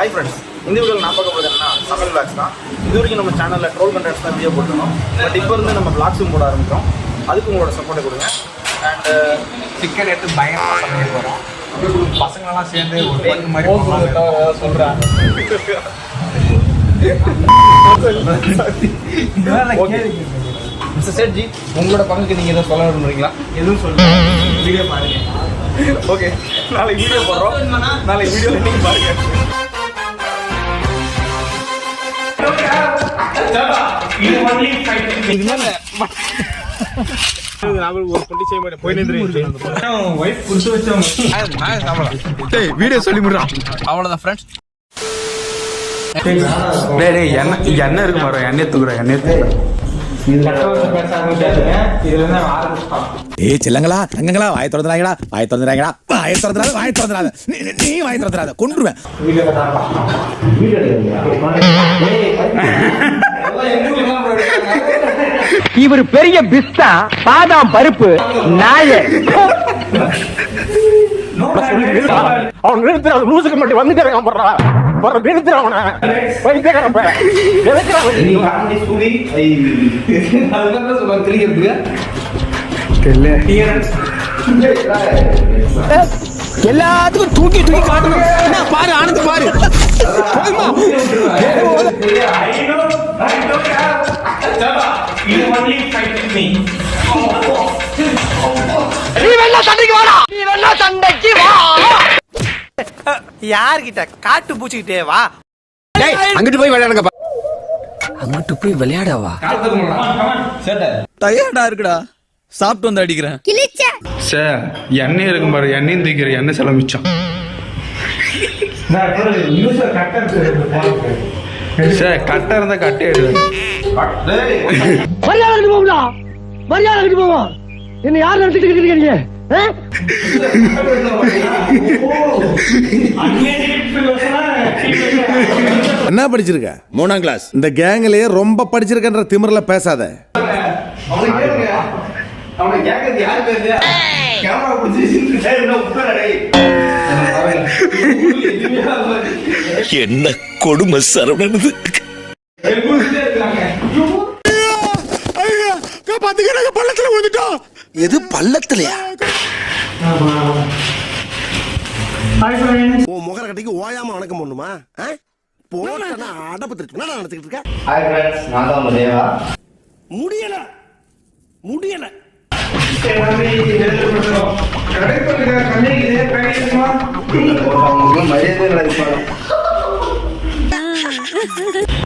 Hi friends இந்த வீடியோவில் நான் பார்க்க போகிறது என்னன்னா சமையல் பிளாக்ஸ் தான். இது வரைக்கும் நம்ம சேனலில் ட்ரோல் கண்டென்ட்ஸ் தான் வீடியோ போட்டிருந்தோம். பட் இப்போ இருந்து நம்ம பிளாக்ஸும் போட ஆரம்பிக்கிறோம். அதுக்கு உங்களோட சப்போர்ட்டை கொடுங்க. Uh, அண்ட் சிக்கன் எடுத்து பயங்கரமா சமைக்க போறோம். பசங்கெல்லாம் சேர்ந்து ஒரு பண்ணு மாதிரி சொல்றேன் மிஸ்டர் சேட்ஜி உங்களோட பங்குக்கு நீங்கள் எதுவும் சொல்ல விரும்புறீங்களா? எதுவும் சொல்லுங்க வீடியோ பாருங்க. ஓகே நாளைக்கு வீடியோ போடுறோம். நாளைக்கு வீடியோ நீங்கள் பாருங்க. வீடியோ சொல்லி முடிறான் அவ்வளோதான் ஃப்ரெண்ட்ஸ் எண்ணெய் எண்ணெய் இருக்கு பாரு எண்ணெய் தூக்குறேன் எண்ணெய் ஏய் செல்லங்களா தங்கங்களா வாய் திறந்துறாங்கடா வாய் திறந்துறாங்கடா வாய் திறந்துறாத வாய் திறந்துறாத நீ வாய் திறந்துறாத கொன்றுவேன். வீடியோ கட்டாரப்பா. இவர் பெரிய பிஸ்தா பாதாம் பருப்பு நாய. அவன் நிறுத்துறான் லூசுக்கு மட்டும் வந்துக்கிறேன் போடுறான் போற நிறுத்துறான் அவனை. எதுக்குடா வந்து- எல்லாத்துக்கும் தூக்கி தூக்கி காட்டணும். பாரு ஆனந்த் பாரு. போதுமா? நீ வேணா சண்டைக்கு வாடா நீ வேணா சண்டைக்கு வா யார்கிட்ட? காட்டு பூச்சிக்கிட்டே வா. டேய் அங்கிட்டு போய் விளையாடுங்கப்பா. அங்கிட்டு போய் விளையாடவா டயர்டா இருக்குடா. சாப்பிட்டு வந்து அடிக்கிறேன். சார் எண்ணெய் இருக்கும் பாரு எண்ணெயும் தூக்கிற எண்ணெய் செலவு மிச்சம் சார் கட்டை இருந்தா கட்டை எடுவேன் மரியாதை கட்டி போகுதா மரியாதை கட்டி போவோம். என்ன யார் நடத்திட்டு இருக்கீங்க? என்ன படிச்சிருக்க? மூணாம் கிளாஸ் இந்த கேங்லயே ரொம்ப படிச்சிருக்கன்ற திமிர்ல பேசாத. என்ன கொடுமை சரவணனது? பள்ளத்துல வந்துட்டோம் எது பள்ளத்துலயா? உன் முகர கட்டிக்கு ஓயாம வணக்கம் பண்ணுமா போட்டா அடப்பு திருட்டு என்ன நடத்திட்டு இருக்க? ஹாய் ஃப்ரெண்ட்ஸ் நான் உங்க தேவா. முடியல. முடியல.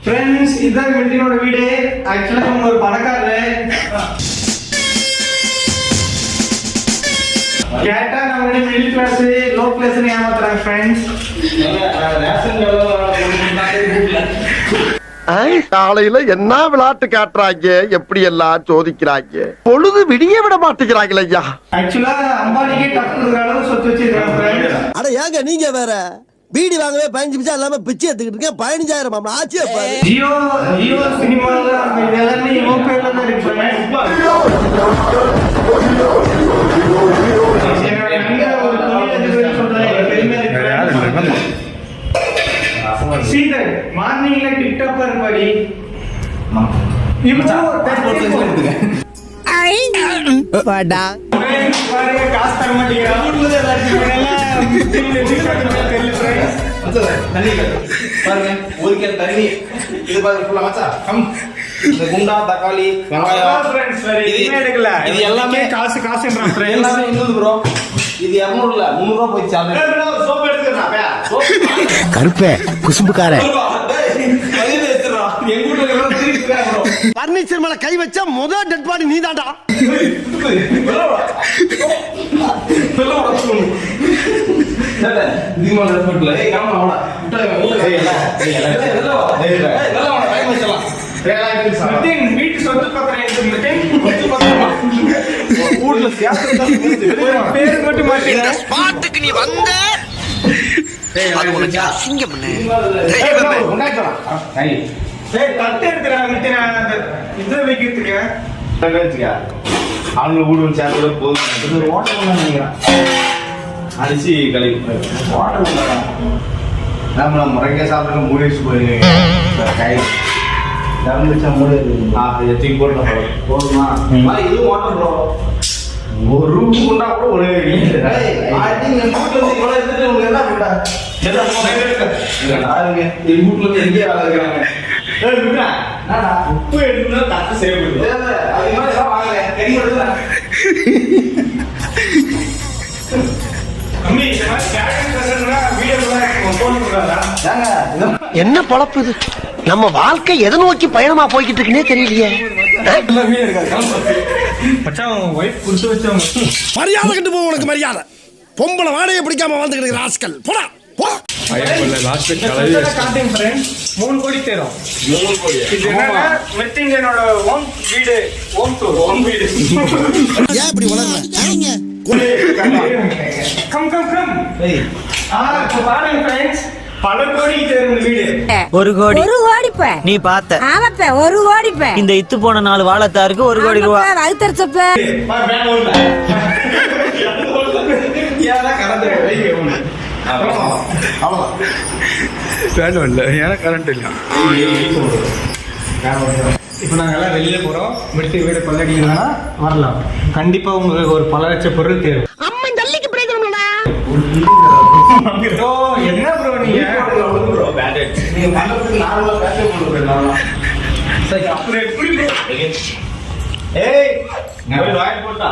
ஃப்ரெண்ட்ஸ் இதான் மில்டினோட வீடு ஆக்சுவலா அவங்க ஒரு பணக்காரரு கேட்டா நம்ம மிடில் கிளாஸ் லோ கிளாஸ்னு ஏமாத்துறாங்க ஃப்ரெண்ட்ஸ் காலையில என்ன விளையாட்டு காட்டுறாங்க? எப்படி எல்லாம் சோதிக்கிறாங்க? பொழுது விடிய விட மாட்டேங்கிறாங்களே ஐயா. அட ஏங்க நீங்க வேற? பீடி வாங்கவே பதினஞ்சு நிமிஷம் இல்லாம பிச்சை எடுத்துக்கிட்டு இருக்கேன். பதினஞ்சாயிரம் மாமா ஆச்சே பாரு ஜியோ ஜியோ சினிமால இது எல்லாமே இவன் பேர்ல தான் இருக்கு பாருங்க ஃபுல்லா மச்சா கம். இந்த குண்டா தக்காளி வெங்காயம். இது எல்லாமே காசு காசுன்றான் friends. எல்லாமே இருந்தது ப்ரோ இது இரநூறு இல்ல முந்நூறு ரூபா போயிடுச்சு. கருப்பே குசும்புக்கார எங்க வீட்டுல எல்லாம் பர்னிச்சர் மேல கை வச்சா முதல் டெட் பாடி நீ. பேரு மட்டும் பாட்டுக்கு நீ வந்த அது உனக்கு அசிங்கம் பண்ணு ஏய் தட்டு எடுத்துறாங்க நிதின் அந்த இது வைக்கிறதுக்கு. அவங்க வீடு சேர்ந்து போதும். இது ஓட்டம் நினைக்கிறேன். அரிசி ஓட்டம் நம்ம முறைங்க சாப்பிட்டு மூடி வச்சு போயிருக்கீங்க. கை. தம்பிச்சா மூடு ஆ இதை தூக்கி போட்டு போதுமா? இது வாட்டர் ப்ரோ ஒரு ரூம் கொண்டா கூட ஒரு உப்பு எடுத்து தட்டு செய்யப்படுது தம்பி இந்த மாதிரி கேரட் பேசுறதுனா வீடியோ ஃபோன் பண்ணுறாங்க என்ன பொழப்பு இது? நம்ம வாழ்க்கை எதை நோக்கி பயணமா போய்கிட்டு இருக்குன்னே தெரியலையே. மரியாதை கட்டு போ உனக்கு மரியாதை பொம்பளை வாடகை பிடிக்காம வந்துக்கிட்டு ராஸ்கல் போடா போ காட்டுங்க ஃப்ரெண்ட்ஸ் மூணு கோடி தேரும். மூணு கோடி. இது என்னன்னா வெஸ்ட் இந்தியனோட ஓன் வீடு ஓன் டூர் ஓன் வீடு. ஏன் இப்படி வளர்ற? கம் கம் கம் ஆ இப்போ பாருங்க ஃப்ரெண்ட்ஸ் பல கோடி தேரும் இந்த வீடு. ஒரு கோடி. ஒரு கோடிப்ப நீ பார்த்த. ஆமாப்ப ஒரு கோடிப்ப இந்த இத்து போன நாலு வாழத்தாருக்கு ஒரு கோடி ரூபா. வகுத்தரிச்சப்ப பா வேன் வேணும் இல்லை. ஏன்னா கரண்ட் இல்லை. இப்போ நாங்கள் எல்லாம் வெளியில போகிறோம் விட்டு வீடு கொள்ளடிக்கணும்னா வரலாம். கண்டிப்பாக உங்களுக்கு ஒரு பல லட்சம் பொருள் தேவை. அம்மன் ஜல்லிக்கு பிரயோஜனம்லடா. ப்ரோ என்ன ப்ரோ நீங்க? நீங்க மண்டபத்துக்கு நார்மலா பேச போடுறேன் சரி அப்புறம் எப்படி bro? ஏய் போட்டா.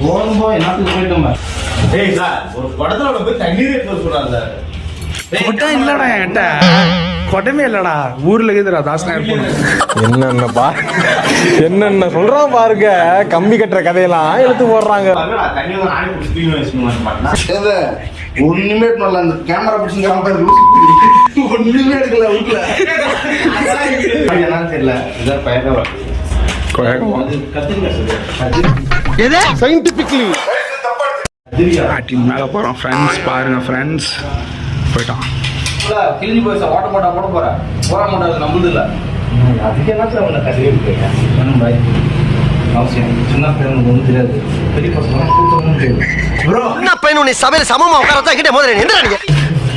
போதும் போய் என்னத்துக்கு போயிட்டோம் ஏய் சார் ஒரு படத்துல போய் தண்ணீர் எடுத்து சொல்றாங்க சார் கொட்டம் இல்லடா என்கிட்ட. கொட்டமே இல்லடா. ஊர்ல இருக்குதுடா தாஸ்நாயர் பொண்ணு. என்னென்ன பா என்னென்ன சொல்றான் பாருங்க. கம்பி கட்டுற கதையெல்லாம் எடுத்து போடுறாங்க. பிடிச்சி ஒண்ணுமே பண்ணல அந்த கேமரா பிடிச்சிங்க ஒண்ணுமே எடுக்கல வீட்டுல என்னன்னு தெரியல. இதான் பயங்கரம் அது கத்துக்கங்க சார். சயின்டிபிக்லி டீம் மேல போறோம் ஃப்ரெண்ட்ஸ் பாருங்க ஃப்ரெண்ட்ஸ் போயிட்டான் கிழிஞ்சு போய் சார் ஓட்ட போட்டா போட போறேன் போட மாட்டாது நம்மளது இல்ல அதுக்கு என்ன சார் உங்களை கதையே அவசியம் சின்ன பையனுக்கு ஒன்றும் தெரியாது. பெரிய பசங்க கூட்டமும் தெரியும் என்ன பையன் உன்னை சபையில சமமா உட்காரத்தா கிட்டே முதல்ல என்ன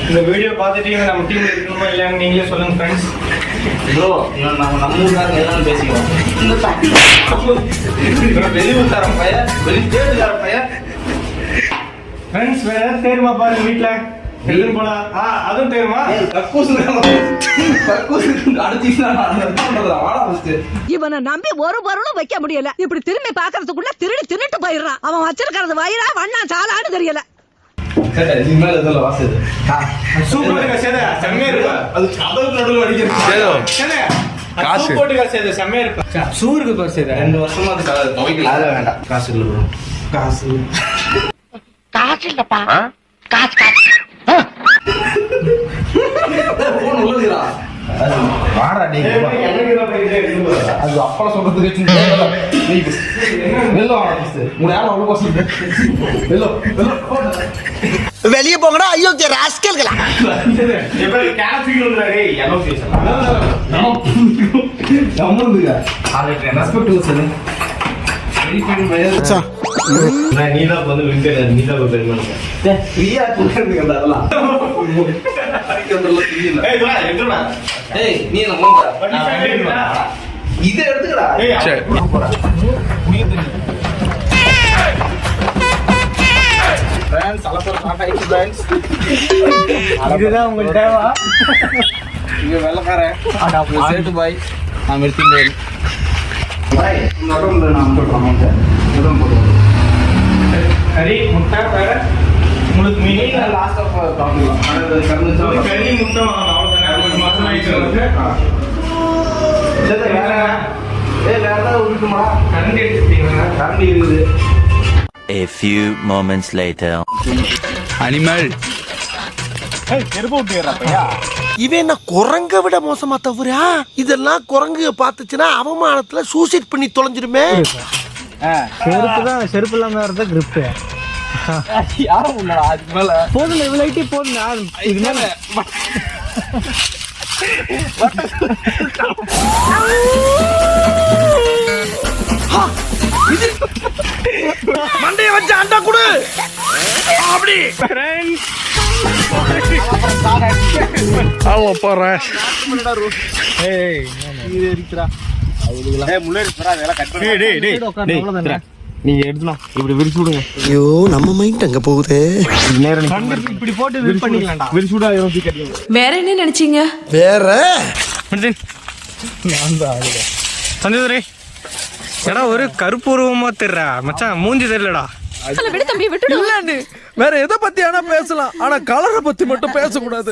இந்த வீடியோ பார்த்துட்டீங்க நம்ம டீம்ல இருக்கணுமா இல்லையான்னு நீங்களே சொல்லுங்க ஃப்ரெண்ட்ஸ் ப்ரோ நம்ம நம்ம ஊருக்காரங்க எல்லாம் பேசிக்கிறோம் இந்த வெளியூர்காரன் பையன் வெளி பையன். ஃப்ரெண்ட்ஸ் வேற ஏதாவது தேருமா பாருங்க வீட்ல? எழுதுன்னு போலாம் ஆ அதுவும் தேருமா? கக்கூசு கக்கூசு அடிச்சு வாடா ஃபஸ்ட்டு இவனை நம்பி ஒரு பொருளும் வைக்க முடியல. இப்படி திரும்பி பாக்குறதுக்குள்ள திருடி தின்னுட்டு போயிடுறான். அவன் வச்சிருக்கிறது வயிறா வண்ணா சாலான்னு தெரியல. சேத செம்மையா அது நடுவில் அடிக்கிறது சேத. காசு. சேத செம்மையா சூருக்கு சேத. ரெண்டு வருஷமா அது கதை துவைக்கல. அதெல்லாம் வேண்டாம். காசு இல்லை ப்ரோ. காசு காசு இல்லப்பா போன் உள்ளதுடா. அது அப்பா சொல்றதுக்கு வெளியே போங்கடா ஐயோ ராஸ்கல்களா? என்ன பேசலாம் நம்மளுதுங்க அது ரெஸ்பெக்ட் சொல்லு நான் நீ தான் வந்து வின் நீ தான் பெருமை ஃப்ரீயா கொடுக்கறதுக்கு அதெல்லாம் ஏய் நீ என்ன போங்க இதை எடுத்துக்கடா. சரி. இதுதான் உங்களுக்கு தேவா? இங்க வெள்ளக்காரன். சேட்டு பாய். நான் பாய் போட்டுருவோம் கறி முட்டை வேற உங்களுக்கு மினி லாஸ்ட் ஆஃப் கறந்து கறி முட்டை வாங்கணும் அவ்வளவுதானே. ஒரு மாசம் ஆயிடுச்சு வேற ஏய் வேற ஏதாவது இருக்குமா கரண்டி எடுத்துட்டீங்களா கரண்டி இருக்குது. A few moments later. Animal. இவன் என்ன குரங்க விட மோசமா தவிரா இதெல்லாம் குரங்கு பார்த்துச்சுன்னா அவமானத்துல சூசைட் பண்ணி தொலைஞ்சிருமே செருப்பு தான் செருப்பு இல்லாம வரத கிரிப் யாரும் உள்ளடா அதுக்கு மேல போதும் இவ்வளவு ஐட்டி போதும் இது மேல மண்டைய வச்சு அண்டா குடு அப்படி ஆமா போறேன் நீங்க எடுத்துனா இப்படி விரிச்சு விடுங்க. ஐயோ நம்ம மைண்ட் அங்க போகுதே. இப்படி போட்டு விரிச்சு பண்ணிக்கலாம்டா விரிச்சு விட வேற என்ன நினைச்சீங்க? வேற? சந்திரே ஏடா ஒரு கருப்பு உருவமா தெரியற மச்சான் மூஞ்சி தெரியலடா. விடு தம்பி விட்டுடு. வேற எதை பத்தி ஆனா பேசலாம். ஆனா கலரை பத்தி மட்டும் பேசக்கூடாது.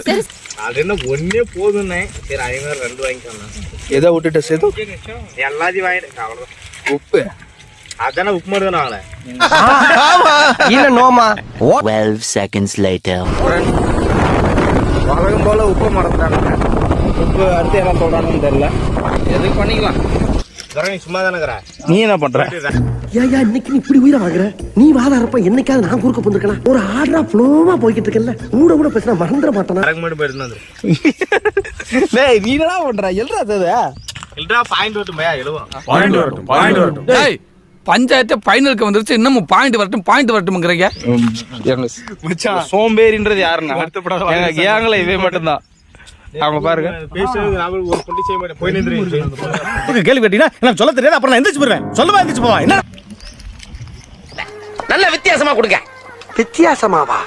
அது என்ன ஒன்னே போதும்னே. சரி அதே மாதிரி ரெண்டு வாங்கிக்கலாம் எதை விட்டுட்டு சேது? எல்லாத்தையும் வாங்கிட்டு அவ்வளவுதான். உப்பு. அதானே உப்பு மட்டும் தானே இல்ல நோமா? 12 seconds later. வழக்கம் போல உப்பு மறந்துட்டானுங்க உப்பு அடுத்து என்ன சொல்றானுன்னு தெரியல. எதுக்கு பண்ணிக்கலாம்? சும்மா தானே நீ என்ன பண்ற? ஏயா இன்னைக்கு நீ இப்படி உயிரை வாங்குற நீ வாதாரப்ப என்னைக்காவது நான் குறுக்க போந்திருக்கலாம் ஒரு ஆர்டரா ஃப்ளோவா போய்கிட்டு இருக்கல கூட கூட பேசினா மறந்துட மாட்டானா? மட்டும் டேய் நீ என்ன பண்ற? எழுறா இல்லடா பாயிண்ட் வரட்டும் பையா எழுவோம். பாயிண்ட் வரட்டும் பாயிண்ட் வரட்டும். டேய் பஞ்சாயத்து ஃபைனலுக்கு வந்துருச்சு. இன்னமும் பாயிண்ட் வரட்டும் பாயிண்ட் வரட்டும்ங்கறீங்க. மச்சான். சோம்பேறின்றது யாருன்னா? கேங்ல இவே மட்டும்தான். அவங்க பாருங்க. கேள்வி கேட்டீங்கன்னா எனக்கு சொல்ல தெரியாது. அப்புறம் நான் எந்திரிச்சு போயிருவேன் சொல்லுவா எந்திரிச்சு போவா. என்ன? நல்ல வித்தியாசமா கொடுங்க. வித்தியாசமாவா?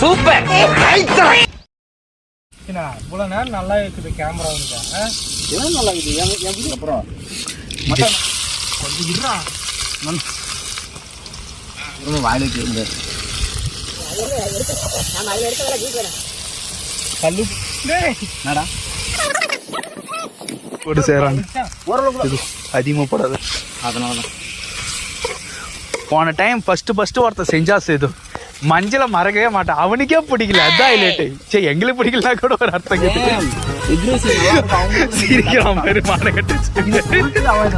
சூப்பர். இவ்வளவு நேரம் நல்லா இருக்குது கேமரா அதிகமாக போடாது அதனால தான் போன டைம் ஃபர்ஸ்ட் ஃபர்ஸ்ட் ஒருத்தன் செஞ்சா சேது. மஞ்சளை மறக்கவே மாட்டான் அவனுக்கே பிடிக்கல. அதான் இல்லேட்டு சரி எங்களுக்கு பிடிக்கலனா கூட ஒரு அர்த்தம் கேட்டு சிரிக்கிறான் மாதிரி மான கட்டு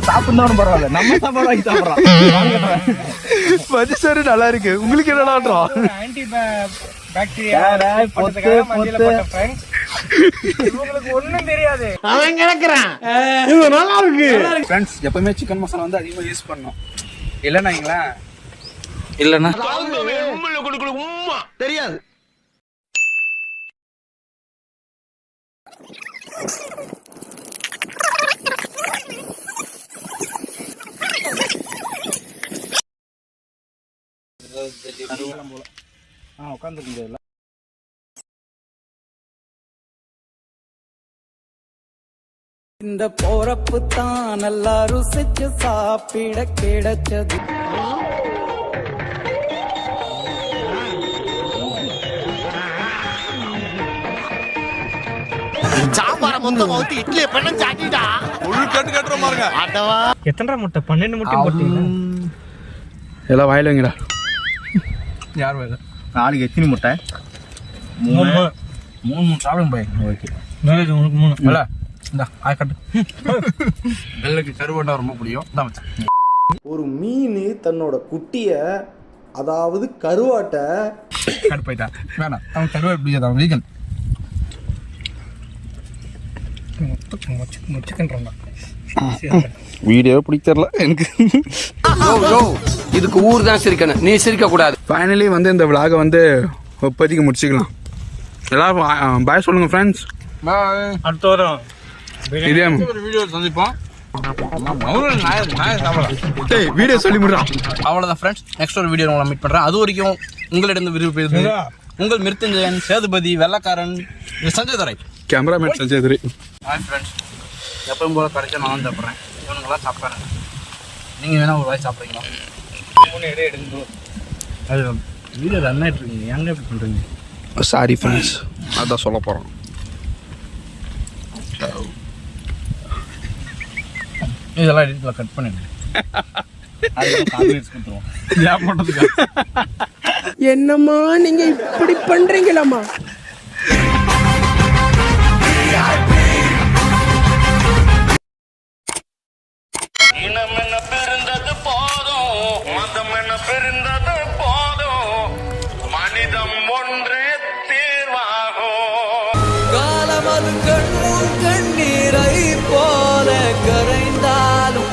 சாப்பிடணும் பரவாயில்ல. நம்ம சாப்பாடு வாங்கி சாப்பிடலாம் மதிசரு நல்லா இருக்கு. உங்களுக்கு என்னடான்றா ஆன்டி பொத்து இவங்களுக்கு ஒண்ணும் தெரியாது. ஃப்ரெண்ட்ஸ் எப்பவுமே சிக்கன் மசாலா வந்து அதிகமாக யூஸ் பண்ணணும். இல்லைன்னா இல்லைன்னா? தெரியாது. ஆ இந்த போறப்பு தான் நல்லா ருசிச்சு சாப்பிட கிடைச்சது. சாம்பார மொத்தம் ஊத்தி இட்லியை பண்ண சாட்டிட்டா எத்தனை முட்டை? பன்னெண்டு முட்டை போட்டீங்க எல்லாம் வாயில வைங்கடா. யார் வாயில? நாளைக்கு எத்தனை முட்டை? மூணு மூணு. மூணு சாப்பிடுங்க பாய் ஓகே. உனக்கு மூணு. இல்ல இந்த ஆய் கட்டு. வெள்ளைக்கு கருவண்டா ரொம்ப பிடிக்கும். ஒரு மீன் தன்னோட குட்டிய அதாவது கருவாட்டை கடுப்பாயிட்டா வேணாம் அவன் கருவா பிடிக்காது அவன் வீகன் வீடியோ பிடிக்கிறல எனக்கு இதுக்கு ஊர் தான் சிரிக்கணும் நீ சிரிக்க கூடாது ஃபைனலி வந்து இந்த விலாகை வந்து இப்போதைக்கு முடிச்சுக்கலாம் எல்லாரும் பாய் சொல்லுங்க ஃப்ரெண்ட்ஸ் அடுத்த வாரம் இதே வீடியோ சந்திப்போம் அவரும் நாய நாய சாப்பிடலாம் வீடியோ சொல்லி முடிறான் அவ்வளோதான் ஃப்ரெண்ட்ஸ் நெக்ஸ்ட் ஒரு வீடியோ உங்களை மீட் பண்ணுறேன் அது வரைக்கும் உங்களிடம் விரும்பி உங்கள் மிருத்துஞ்சயன் சேதுபதி வெள்ளக்காரன் இது Sanjay Durai cameraman Sanjay Durai hi friends எப்பவும் போல கிடைச்சா நான் சாப்பிட்றேன். இவனுங்களாம் சாப்பிட்றாங்க நீங்கள் வேணா ஒரு வாய் சாப்பிட்றீங்களா? எடுங்க அது வீடியோ ரன் ஆகிட்டு இருக்கீங்க. எங்கே எப்படி பண்ணுறீங்க சாரி ஃப்ரெண்ட்ஸ் அதான் சொல்ல போகிறோம் இதெல்லாம் எடிட்டில் கட் பண்ணிடுங்க என்னம்மா நீங்க இப்படி பண்றீங்களாம்மா?